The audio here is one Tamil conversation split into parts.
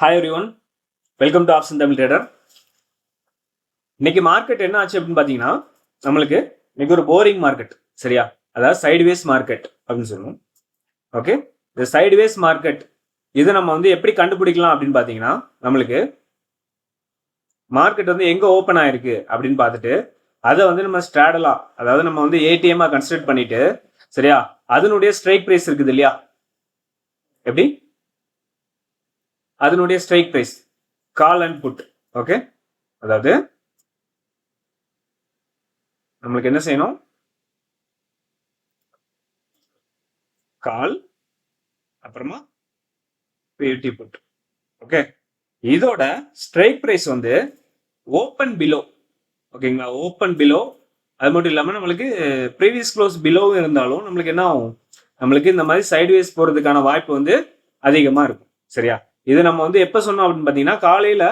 Hi everyone welcome to option Tamil trader இன்னைக்கு மார்க்கெட் என்ன ஆச்சு அப்படின்னு பார்த்தீங்கன்னா நம்மளுக்கு இன்னைக்கு ஒரு போரிங் மார்க்கெட் சரியா? அதாவது சைடுவேஸ் மார்க்கெட் அப்படின்னு சொல்லணும் ஓகே இந்த சைடுவேஸ் மார்க்கெட் இதை நம்ம வந்து எப்படி கண்டுபிடிக்கலாம் அப்படின்னு பார்த்தீங்கன்னா நம்மளுக்கு மார்க்கெட் வந்து எங்கே ஓப்பன் ஆயிருக்கு அப்படின்னு பார்த்துட்டு அதை வந்து நம்ம ஸ்ட்ராடலா அதாவது நம்ம வந்து ஏடிஎம்மா கன்சிடர் பண்ணிட்டு சரியா? அதனுடைய ஸ்ட்ரைக் ப்ரைஸ் இருக்குது இல்லையா? எப்படி? அதனுடைய strike price call and put okay அதாவது நம்மளுக்கு என்ன செய்யணும்? கால் அப்புறமா பியூட்டி புட் ஓகே இதோட ஸ்ட்ரைக் ப்ரைஸ் வந்து ஓப்பன் பிலோ ஓகேங்களா ஓப்பன் பிலோ அது மட்டும் இல்லாமல் நம்மளுக்கு ப்ரீவியஸ் க்ளோஸ் பிலோவும் இருந்தாலும் நம்மளுக்கு என்ன ஆகும்? நம்மளுக்கு இந்த மாதிரி சைட்வேஸ் போகிறதுக்கான வாய்ப்பு வந்து அதிகமாக இருக்கும். சரியா? இது நம்ம வந்து எப்போ சொன்னோம் அப்படின்னு பார்த்தீங்கன்னா காலையில்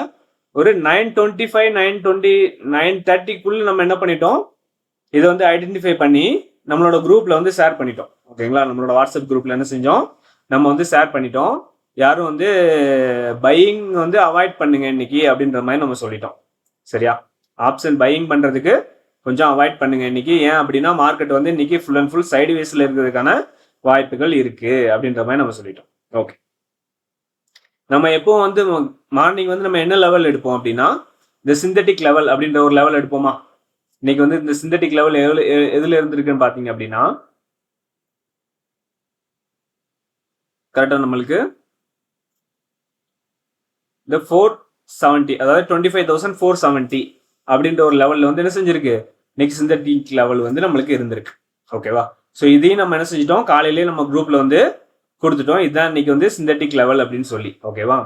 ஒரு nine twenty five nine twenty nine தேர்ட்டிக்குள்ளே நம்ம என்ன பண்ணிட்டோம்? இதை வந்து ஐடென்டிஃபை பண்ணி நம்மளோட குரூப்பில் வந்து ஷேர் பண்ணிட்டோம். ஓகேங்களா நம்மளோட வாட்ஸ்அப் குரூப்பில் என்ன செஞ்சோம்? நம்ம வந்து ஷேர் பண்ணிட்டோம். யாரும் வந்து பையிங் வந்து அவாய்ட் பண்ணுங்க இன்னைக்கு அப்படின்ற மாதிரி நம்ம சொல்லிட்டோம். சரியா? ஆப்ஷன் பையிங் பண்ணுறதுக்கு கொஞ்சம் அவாய்ட் பண்ணுங்க இன்னைக்கு. ஏன் அப்படின்னா மார்க்கெட் வந்து இன்னைக்கு ஃபுல் அண்ட் ஃபுல் சைடு வேஸில் இருக்கிறதுக்கான வாய்ப்புகள் இருக்குது அப்படின்ற மாதிரி நம்ம சொல்லிட்டோம். ஓகே நம்ம எப்போ வந்து மார்னிங் வந்து நம்ம என்ன லெவல் எடுப்போம் அப்படின்னா இந்த சிந்தட்டிக் லெவல் அப்படின்ற ஒரு லெவல் எடுப்போமா? இன்னைக்கு வந்து இந்த சிந்தட்டிக் லெவல் எவ்வளோ எதுல இருந்திருக்குன்னு பார்த்தீங்க அப்படின்னா கரெக்டாக நம்மளுக்கு இந்த ஃபோர் செவன்ட்டி அதாவது twenty five thousand four seventy அப்படின்ற ஒரு லெவலில் வந்து என்ன செஞ்சிருக்கு? நெக்ஸ்ட் சிந்தட்டிக் லெவல் வந்து நம்மளுக்கு இருந்திருக்கு. ஓகேவா ஸோ இதையும் நம்ம என்ன செஞ்சிட்டோம்? காலையிலேயே நம்ம குரூப்பில் வந்து கொடுத்துட்டோம். இதுதான் இன்னைக்கு வந்து சிந்தட்டிக் லெவல் அப்படின்னு சொல்லி. ஓகேவா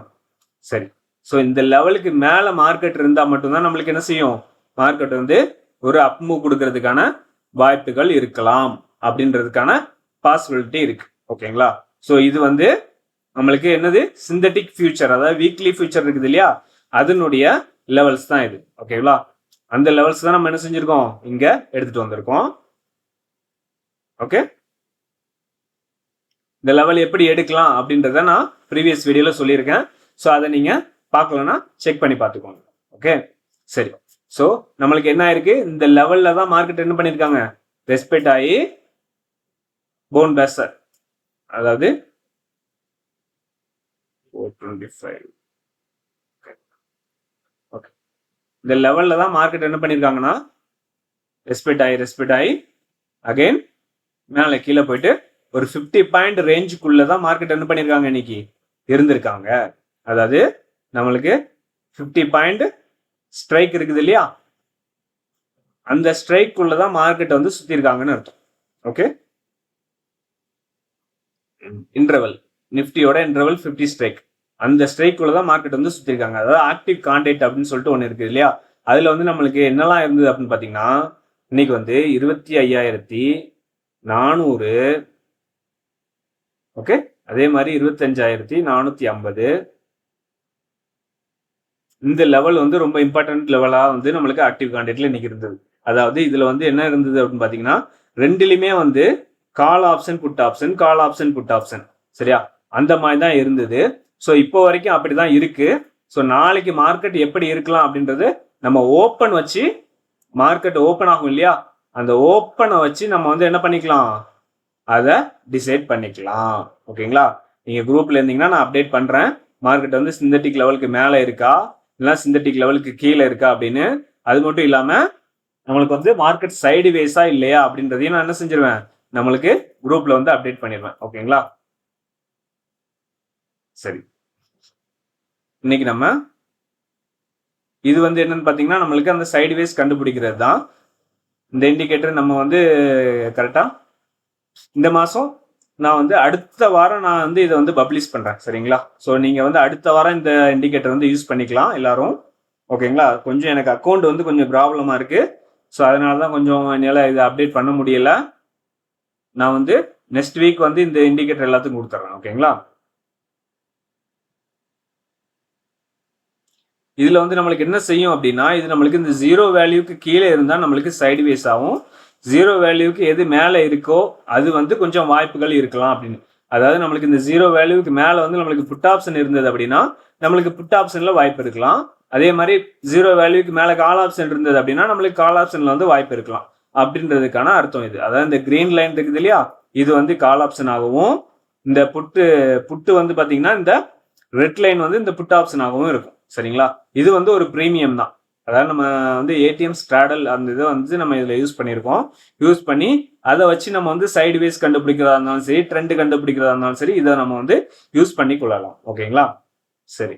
சரி. ஸோ இந்த லெவலுக்கு மேலே மார்க்கெட் இருந்தால் மட்டும்தான் நம்மளுக்கு என்ன செய்யும்? மார்க்கெட் வந்து ஒரு அப்மூவ் கொடுக்கறதுக்கான வாய்ப்புகள் இருக்கலாம். அப்படின்றதுக்கான பாசிபிலிட்டி இருக்கு. ஓகேங்களா ஸோ இது வந்து நம்மளுக்கு என்னது? சிந்தட்டிக் ஃபியூச்சர் அதாவது வீக்லி ஃபியூச்சர் இருக்குது இல்லையா? அதனுடைய லெவல்ஸ் தான் இது. ஓகேங்களா அந்த லெவல்ஸ் தான் நம்ம என்ன செஞ்சிருக்கோம்? இங்க எடுத்துட்டு வந்திருக்கோம். ஓகே இந்த லெவல் எப்படி எடுக்கலாம் அப்படின்றத நான் ப்ரீவியஸ் வீடியோவில் சொல்லியிருக்கேன். ஸோ அதை நீங்கள் பார்க்கலன்னா செக் பண்ணி பார்த்துக்கோங்க. ஓகே சரி. ஸோ நம்மளுக்கு என்ன ஆயிருக்கு? இந்த லெவலில் தான் மார்க்கெட் என்ன பண்ணியிருக்காங்க? ரெஸ்பெக்ட் ஆகி போன் பேசர் அதாவது ஃபைவ் ஓகே இந்த லெவலில் தான் மார்க்கெட் என்ன பண்ணியிருக்காங்கன்னா ரெஸ்பெக்ட் ஆகி ரெஸ்பெக்ட் ஆகி அகெயின் மேலே கீழே போயிட்டு ஒரு ஃபிஃப்டி பாயிண்ட் ரேஞ்சுக்குள்ள தான் மார்க்கெட் என்ன பண்ணியிருக்காங்க இன்னைக்கு. இருந்திருக்காங்க அதாவது நம்மளுக்கு ஃபிஃப்டி பாயிண்ட் ஸ்ட்ரைக் இருக்குது இல்லையா? அந்த ஸ்ட்ரைக்குள்ள தான் மார்க்கெட் வந்து சுத்தி இருக்காங்கன்னு அர்த்தம். ஓகே இன்டர்வல் நிஃப்டியோட இன்டர்வல் ஃபிஃப்டி ஸ்ட்ரைக் அந்த ஸ்ட்ரைக்குள்ள தான் மார்க்கெட் வந்து சுத்தி இருக்காங்க. அதாவது ஆக்டிவ் கான்டெக்ட் அப்படின்னு சொல்லிட்டு ஒன்று இருக்குது இல்லையா? அதில் வந்து நம்மளுக்கு என்னெல்லாம் இருந்தது அப்படின்னு பார்த்தீங்கன்னா இன்னைக்கு வந்து இருபத்தி ஐயாயிரத்தி நானூறு ஓகே அதே மாதிரி இருபத்தஞ்சாயிரத்தி நானூத்தி ஐம்பது. இந்த லெவல் வந்து ரொம்ப இம்பார்ட்டன்ட் லெவலா வந்து நம்மளுக்கு ஆக்டிவ் கான்டெக்ட்ல இன்னைக்கு இருந்தது அதாவது இதுல வந்து என்ன இருந்தது அப்படின்னு பாத்தீங்கன்னா ரெண்டுலையுமே வந்து call option put option call option put option சரியா? அந்த மாதிரி தான் இருந்தது. ஸோ இப்போ வரைக்கும் அப்படிதான் இருக்கு. ஸோ நாளைக்கு மார்க்கெட் எப்படி இருக்கலாம் அப்படின்றது நம்ம ஓப்பன் வச்சு மார்க்கெட் ஓப்பன் ஆகும் இல்லையா? அந்த ஓப்பனை வச்சு நம்ம வந்து என்ன பண்ணிக்கலாம்? அதை டிசைட் பண்ணிக்கலாம். ஓகேங்களா? நீங்கள் குரூப்பில் இருந்தீங்கன்னா நான் அப்டேட் பண்ணுறேன் மார்க்கெட் வந்து சிந்தட்டிக் லெவலுக்கு மேலே இருக்கா? இல்லைனா சிந்தட்டிக் லெவலுக்கு கீழே இருக்கா அப்படின்னு. அது மட்டும் இல்லாமல் நம்மளுக்கு வந்து மார்க்கெட் சைடு வேஸா இல்லையா அப்படின்றதையும் நான் என்ன செஞ்சிருவேன்? நம்மளுக்கு குரூப்ல வந்து அப்டேட் பண்ணிடுவேன் ஓகேங்களா? சரி. இன்னைக்கு நம்ம இது வந்து என்னன்னு பார்த்தீங்கன்னா நம்மளுக்கு அந்த சைடு வேஸ் கண்டுபிடிக்கிறது தான் இந்த இண்டிகேட்டர் நம்ம வந்து கரெக்டாக இந்த மாதம் நான் வந்து அடுத்த வாரம் நான் வந்து இதை வந்து பப்ளிஷ் பண்ணுறேன் சரிங்களா? ஸோ நீங்கள் வந்து அடுத்த வாரம் இந்த இண்டிகேட்டர் வந்து யூஸ் பண்ணிக்கலாம் எல்லாரும். ஓகேங்களா கொஞ்சம் எனக்கு அக்கௌண்ட் வந்து கொஞ்சம் ப்ராப்ளமாக இருக்குது ஸோ அதனால தான் கொஞ்சம் என்னால் இதை அப்டேட் பண்ண முடியல. நான் வந்து நெக்ஸ்ட் வீக் வந்து இந்த இண்டிகேட்டர் எல்லாத்துக்கும் கொடுத்துட்றேன் ஓகேங்களா இதில் வந்து நம்மளுக்கு என்ன செய்யும் அப்படின்னா இது நம்மளுக்கு இந்த ஜீரோ வேல்யூக்கு கீழே இருந்தால் நம்மளுக்கு சைடுவேஸ் ஆகும். ஜீரோ வேல்யூக்கு எது மேலே இருக்கோ அது வந்து கொஞ்சம் வாய்ப்புகள் இருக்கலாம் அப்படின்னு. அதாவது நம்மளுக்கு இந்த ஜீரோ வேல்யூக்கு மேலே வந்து நம்மளுக்கு புட் ஆப்ஷன் இருந்தது அப்படின்னா நம்மளுக்கு புட் ஆப்ஷனில் வாய்ப்பு இருக்கலாம். அதே மாதிரி ஜீரோ வேல்யூக்கு மேலே கால் ஆப்ஷன் இருந்தது அப்படின்னா நம்மளுக்கு கால் ஆப்ஷனில் வந்து வாய்ப்பு இருக்கலாம். அப்படின்றதுக்கான அர்த்தம் இது. அதாவது இந்த கிரீன் லைன் இருக்குது இல்லையா? இது வந்து கால் ஆப்ஷன் ஆகவும் இந்த புட்டு புட்டு வந்து பார்த்தீங்கன்னா இந்த ரெட் லைன் வந்து இந்த புட் ஆப்ஷன் ஆகவும் இருக்கும். சரிங்களா? இது வந்து ஒரு ப்ரீமியம் தான். அதாவது நம்ம வந்து ஏடிஎம் ஸ்ட்ராடல் அந்த இதை வந்து நம்ம இதில் யூஸ் பண்ணியிருக்கோம் யூஸ் பண்ணி அதை வச்சு நம்ம வந்து சைடு வேஸ் கண்டுபிடிக்கிறதா இருந்தாலும் சரி ட்ரெண்ட் கண்டுபிடிக்கிறதா இருந்தாலும் சரி இதை நம்ம வந்து யூஸ் பண்ணி கொள்ளலாம். ஓகேங்களா சரி.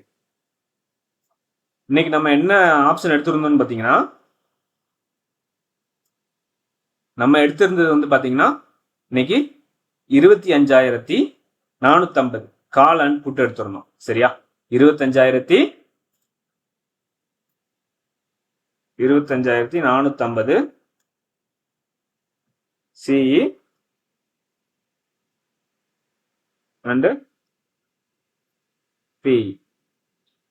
இன்னைக்கு நம்ம என்ன ஆப்ஷன் எடுத்திருந்தோம்னு பார்த்தீங்கன்னா நம்ம எடுத்திருந்தது வந்து பார்த்தீங்கன்னா இன்னைக்கு இருபத்தி அஞ்சாயிரத்தி நானூற்றம்பது கால் அண்ட் புட்டு எடுத்துடணும் சரியா? இருபத்தஞ்சாயிரத்தி இருபத்தஞ்சாயிரத்தி நானூற்றம்பது சிஇ அண்டு பி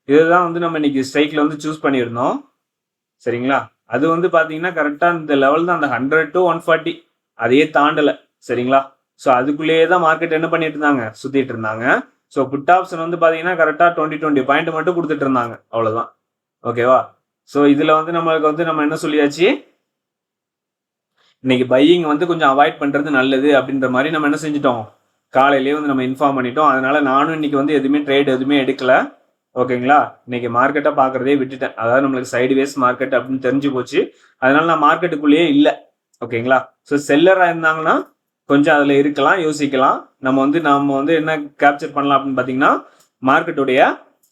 இதுதான் வந்து நம்ம இன்னைக்கு ஸ்ட்ரைக்ல வந்து சூஸ் பண்ணியிருந்தோம். சரிங்களா? அது வந்து பார்த்தீங்கன்னா கரெக்டாக இந்த லெவல் தான். அந்த ஹண்ட்ரட் டு ஒன் ஃபார்ட்டி அதையே தாண்டலை. சரிங்களா? ஸோ அதுக்குள்ளேயே தான் மார்க்கெட் என்ன பண்ணிட்டு இருந்தாங்க சுற்றிட்டு இருந்தாங்க. ஸோ புட் ஆப்ஷன் வந்து பார்த்தீங்கன்னா கரெக்டாக டுவெண்ட்டி டுவெண்ட்டி பாயிண்ட் மட்டும் கொடுத்துட்டு இருந்தாங்க. அவ்வளோதான் ஓகேவா ஸோ இதில் வந்து நம்மளுக்கு வந்து நம்ம என்ன சொல்லியாச்சு? இன்னைக்கு பையிங் வந்து கொஞ்சம் அவாய்ட் பண்ணுறது நல்லது அப்படின்ற மாதிரி நம்ம என்ன செஞ்சிட்டோம்? காலையிலேயே வந்து நம்ம இன்ஃபார்ம் பண்ணிட்டோம். அதனால நானும் இன்னைக்கு வந்து எதுவுமே ட்ரேட் எதுவுமே எடுக்கல. ஓகேங்களா இன்னைக்கு மார்க்கெட்டை பார்க்குறதே விட்டுட்டேன். அதாவது நம்மளுக்கு சைடு வேஸ் மார்க்கெட் அப்படின்னு தெரிஞ்சு போச்சு. அதனால நான் மார்க்கெட்டுக்குள்ளேயே இல்லை. ஓகேங்களா ஸோ செல்லராக இருந்தாங்கன்னா கொஞ்சம் அதில் இருக்கலாம் யோசிக்கலாம். நம்ம வந்து நம்ம வந்து என்ன கேப்சர் பண்ணலாம் அப்படின்னு பார்த்தீங்கன்னா மார்க்கெட்டுடைய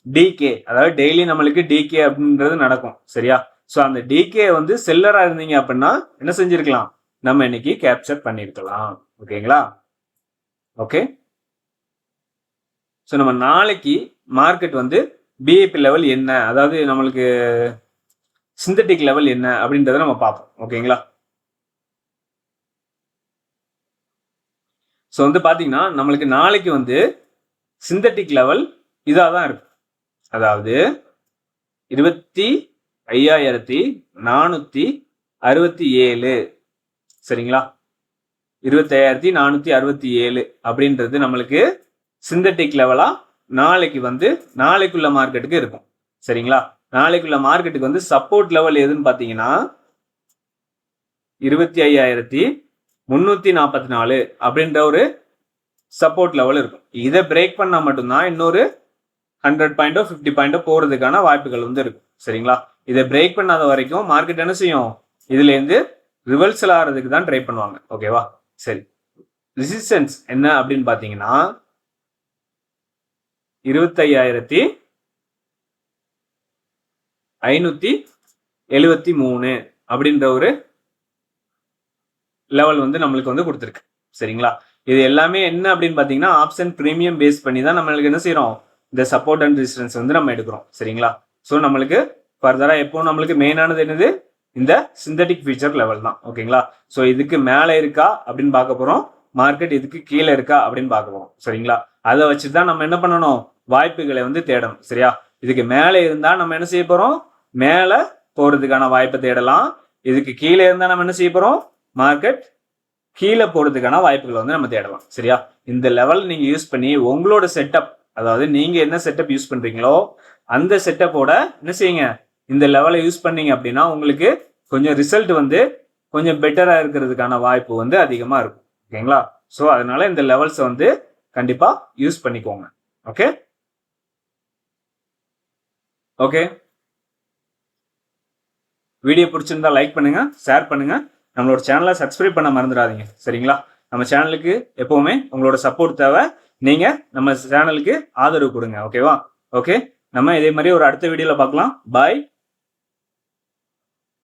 டிகே அதாவது டெய்லி நம்மளுக்கு டிகே அப்படின்றது நடக்கும் சரியா? ஸோ அந்த டிகே வந்து செல்லராக இருந்தீங்க அப்படின்னா என்ன செஞ்சிருக்கலாம்? நம்ம இன்னைக்கு கேப்சர் பண்ணியிருக்கலாம் ஓகேங்களா? ஓகே ஸோ நம்ம நாளைக்கு மார்க்கெட் வந்து பிஏபி லெவல் என்ன? அதாவது நம்மளுக்கு சிந்தட்டிக் லெவல் என்ன? அப்படின்றத நம்ம பார்ப்போம் ஓகேங்களா? ஸோ வந்து பார்த்தீங்கன்னா நம்மளுக்கு நாளைக்கு வந்து சிந்தட்டிக் லெவல் இதாக தான் இருக்கும் அதாவது இருபத்தி ஐயாயிரத்தி நானூற்றி அறுபத்தி ஏழு. சரிங்களா? இருபத்தையாயிரத்தி நானூற்றி அறுபத்தி ஏழு அப்படின்றது நம்மளுக்கு சிந்தட்டிக் லெவலாக நாளைக்கு வந்து நாளைக்குள்ள மார்க்கெட்டுக்கு இருக்கும். சரிங்களா? நாளைக்குள்ள மார்க்கெட்டுக்கு வந்து சப்போர்ட் லெவல் எதுன்னு பார்த்தீங்கன்னா இருபத்தி ஐயாயிரத்தி முந்நூற்றி நாற்பத்தி நாலு அப்படின்ற ஒரு சப்போர்ட் லெவல் இருக்கும். இதை பிரேக் பண்ணால் மட்டும்தான் இன்னொரு ஹண்ட்ரட் பாயிண்டோ ஃபிஃப்டி பாயிண்டோ போகிறதுக்கான வாய்ப்புகள் வந்து இருக்கும் சரிங்களா? இதை பிரேக் பண்ணாத வரைக்கும் மார்க்கெட் என்ன செய்யும்? இதுலேருந்து ரிவர்சல் ஆகிறதுக்கு தான் ட்ரை பண்ணுவாங்க. ஓகேவா சரி. ரிசிஸ்டன்ஸ் என்ன அப்படின்னு பார்த்தீங்கன்னா இருபத்தையாயிரத்தி ஐநூத்தி எழுவத்தி மூணு அப்படின்ற ஒரு லெவல் வந்து நம்மளுக்கு வந்து கொடுத்துருக்கு. சரிங்களா? இது எல்லாமே என்ன அப்படின்னு பார்த்தீங்கன்னா ஆப்ஷன் ப்ரீமியம் பேஸ் பண்ணி தான் நம்மளுக்கு என்ன செய்யறோம் இந்த சப்போர்ட் அண்ட் ரெசிஸ்டன்ஸ் வந்து நம்ம எடுக்கிறோம். சரிங்களா? ஸோ நம்மளுக்கு ஃபர்தராக எப்போ நம்மளுக்கு மெயினானது என்னது? இந்த சிந்தட்டிக் ஃபீச்சர் லெவல் தான். ஓகேங்களா? ஸோ இதுக்கு மேலே இருக்கா அப்படின்னு பார்க்க போகிறோம் மார்க்கெட் இதுக்கு கீழே இருக்கா அப்படின்னு பார்க்க போகிறோம் சரிங்களா? அதை வச்சு தான் நம்ம என்ன பண்ணணும்? வாய்ப்புகளை வந்து தேடணும். சரியா? இதுக்கு மேலே இருந்தால் நம்ம என்ன செய்ய போகிறோம் மேலே போகிறதுக்கான வாய்ப்பை தேடலாம். இதுக்கு கீழே இருந்தால் நம்ம என்ன செய்ய போகிறோம் மார்க்கெட் கீழே போகிறதுக்கான வாய்ப்புகளை வந்து நம்ம தேடலாம். சரியா? இந்த லெவல் நீங்கள் யூஸ் பண்ணி உங்களோட செட்டப் அதாவது நீங்கள் என்ன செட்டப் யூஸ் பண்ணுறீங்களோ அந்த செட்டப்போட என்ன செய்யுங்க? இந்த லெவலை யூஸ் பண்ணீங்க அப்படின்னா உங்களுக்கு கொஞ்சம் ரிசல்ட் வந்து கொஞ்சம் பெட்டராக இருக்கிறதுக்கான வாய்ப்பு வந்து அதிகமாக இருக்கும். ஓகேங்களா? ஸோ அதனால இந்த லெவல்ஸை வந்து கண்டிப்பாக யூஸ் பண்ணிக்கோங்க. ஓகே ஓகே வீடியோ பிடிச்சிருந்தா லைக் பண்ணுங்க ஷேர் பண்ணுங்க. நம்மளோட சேனலை சப்ஸ்கிரைப் பண்ண மறந்துடாதீங்க. சரிங்களா? நம்ம சேனலுக்கு எப்பவுமே உங்களோட சப்போர்ட் தேவை. நீங்க நம்ம சேனலுக்கு ஆதரவு கொடுங்க ஓகேவா ஓகே நம்ம இதே மாதிரி ஒரு அடுத்த வீடியோல பார்க்கலாம். பாய்